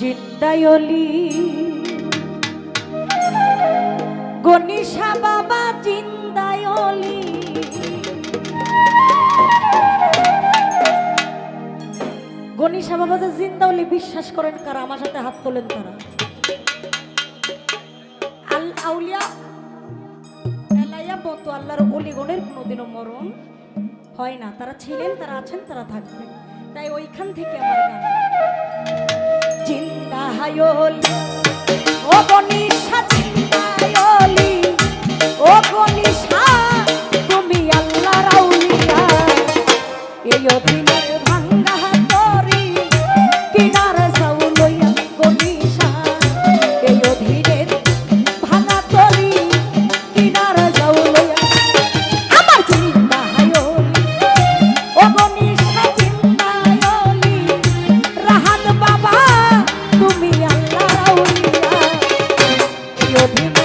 জিন্দায়লি গনিশা বাবা জিন্দায়লি। গনিশা বাবা যে জিন্দাওলি বিশ্বাস করেন কারা? আমার সাথে হাত তোলেন তারা। আল আউলিয়া আল্লাহর অলিগণের কোনোদিনও মরণ হয় না। তারা ছিলেন, তারা আছেন, তারা থাকবেন। তাই ওইখান থেকে আমার গান। চিন্তা হায়ল ও বনি সাথে let me know.